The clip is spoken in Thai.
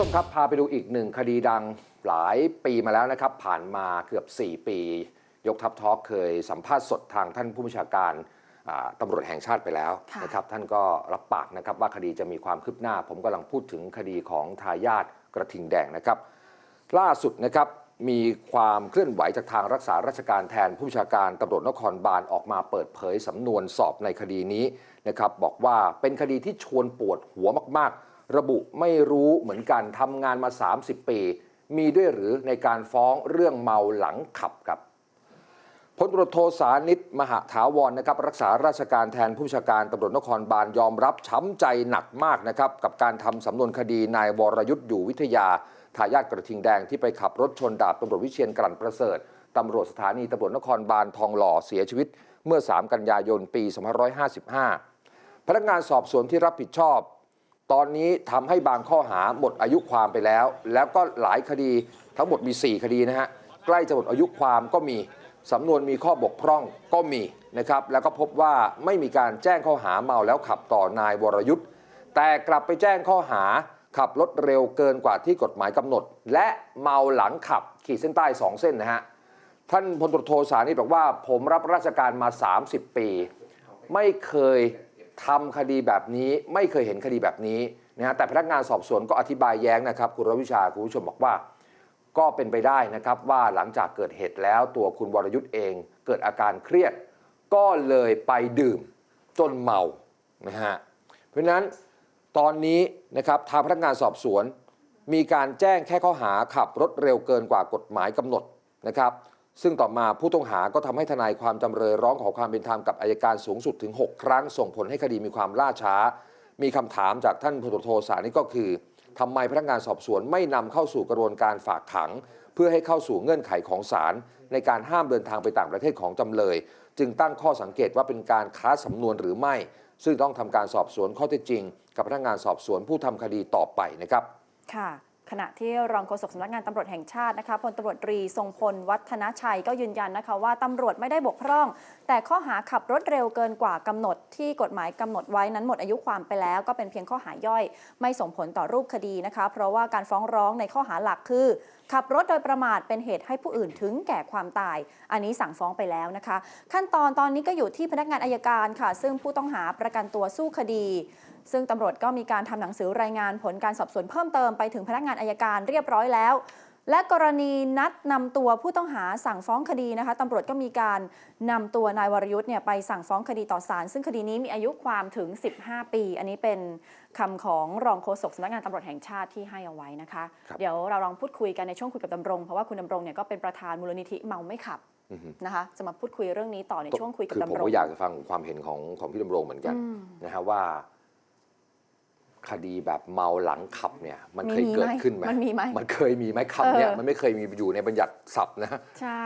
ชมครับ พาไปดูอีกหนึ่งคดีดังหลายปีมาแล้วนะครับ ผ่านมาเกือบ 4 ปี ยกทัพทอล์กเคยสัมภาษณ์สดทางท่านผู้บัญชาการอ่าตำรวจแห่งชาติไปแล้วค่ะนะครับ ท่านก็รับปากนะครับว่าคดีจะมีความคืบหน้า ผมกำลังพูดถึงคดีของทายาทกระทิงแดงนะครับ ล่าสุดนะครับมีความเคลื่อนไหวจากทางรักษาราชการแทนผู้บัญชาการตำรวจนครบาลออกมาเปิดเผยสำนวนสอบในคดีนี้นะครับบอกว่าเป็นคดีที่ชวนปวดหัวมากๆ ระบุไม่รู้เหมือนกันทำงานมา 30 ปี มีด้วยหรือในการฟ้องเรื่องเมาหลังขับครับพลตรวจโทสานิตมหาถาวรนะครับรักษาราชการแทนผู้ชาการตำรวจนครบาลยอมรับช้ำใจหนักมากนะครับกับการทำสำนวนคดีนายวรยุทธ์อยู่วิทยาทายาทกระทิงแดงที่ไปขับรถชนดาบตำรวจวิเชียนกลั่นประเสริฐตำรวจสถานีตำรวจนครบาลทองหล่อเสียชีวิต เมื่อ 3 กันยายนปี 2555 พนักงานสอบสวนที่รับผิดชอบ ตอนนี้ทำให้บางข้อหาหมดอายุความไปแล้ว แล้วก็หลายคดีทั้งหมดมี 4 คดีนะฮะใกล้จะหมดอายุความก็มีสำนวนมีข้อบกพร่องก็มีนะครับแล้วก็พบว่าไม่มีการแจ้งข้อหาเมาแล้วขับต่อนายวรยุทธ์แต่กลับไปแจ้งข้อหาขับรถเร็วเกินกว่าที่กฎหมายกำหนด และเมาหลังขับขีดเส้นใต้ 2 เส้นนะฮะท่านพลตรโทสานิตบอกว่า ผมรับราชการมา 30 ปี ไม่เคย ทำคดีแบบนี้ไม่เคยเห็นคดีแบบนี้นะฮะแต่พนักงานสอบสวนก็อธิบายแย้งนะครับคุณรวิชาคุณผู้ชมบอกว่า ก็เป็นไปได้นะครับว่าหลังจากเกิดเหตุแล้วตัวคุณวรยุทธ์เองเกิดอาการเครียด ก็เลยไปดื่มจนเมานะฮะเพราะฉะนั้นตอนนี้นะครับทางพนักงานสอบสวน มีการแจ้งแค่ข้อหาขับรถเร็วเกินกว่ากฎหมายกำหนดนะครับ ซึ่งต่อมาผู้ต้องหาก็ทำให้ทนายความจำเลยร้องขอความเป็นธรรมกับอายการสูงสุดถึง 6 ครั้ง ส่งผลให้คดีมีความล่าช้า มีคำถามจากท่านพลตรวจโทสานี่ก็คือทำไมพนักงานสอบสวนไม่นำเข้าสู่กระบวนการฝากขัง เพื่อให้เข้าสู่เงื่อนไขของศาลในการห้ามเดินทางไปต่างประเทศของจำเลย จึงตั้งข้อสังเกตว่าเป็นการค้าสำนวนหรือไม่ ซึ่งต้องทำการสอบสวนข้อเท็จจริง กับพนักงานสอบสวนผู้ทำคดีต่อไปนะครับ ค่ะ ขณะที่รองโฆษกสำนักงานตำรวจแห่งชาตินะคะพลตำรวจตรีทรงพลวัฒนชัยก็ยืนยันนะคะว่าตำรวจไม่ได้บกพร่อง แต่ข้อหาขับรถเร็วเกินกว่ากำหนด ที่กฎหมายกำหนดไว้นั้นหมดอายุความไปแล้ว ก็เป็นเพียงข้อหาย่อย ไม่ส่งผลต่อรูปคดีนะคะ เพราะว่าการฟ้องร้องในข้อหาหลักคือ ขับรถโดยประมาทเป็นเหตุให้ผู้อื่นถึงแก่ความตาย อันนี้สั่งฟ้องไปแล้วนะคะ ขั้นตอนตอนนี้ก็อยู่ที่พนักงานอายการค่ะ ซึ่งผู้ต้องหาประกันตัวสู้คดี ซึ่งตำรวจก็มีการทำหนังสือรายงานผลการสอบสวนเพิ่มเติมไปถึงพนักงานอายการเรียบร้อยแล้ว และกรณีนัดนำตัวผู้ต้องหาสั่งฟ้องคดีนะคะตำรวจก็มีการนำตัวนายวรยุทธ์เนี่ยไปสั่งฟ้องคดีต่อศาลซึ่งคดีนี้มีอายุความถึง 15 ปี อันนี้เป็นคำของรองโฆษกสำนักงานตำรวจแห่งชาติที่ให้เอาไว้นะคะครับเดี๋ยวเราลองพูดคุยกันในช่วงคุยกับดำรง เพราะว่าคุณดำรงเนี่ยก็เป็นประธานมูลนิธิเมาไม่ขับอือฮึนะคะจะมาพูดคุยเรื่องนี้ต่อในช่วงคุยกับคือผมดำรงก็อยากจะฟังความเห็นของของพี่ดำรงเหมือนกันอืมนะฮะว่า คดีแบบเมาหลังขับเนี่ยมันเคยมีเกิดไหมขึ้นไหมมันมีไหมมันเคยมีไหมคำเนี่ยเออมันไม่เคยมีอยู่ในบัญญัติศัพท์นะใช่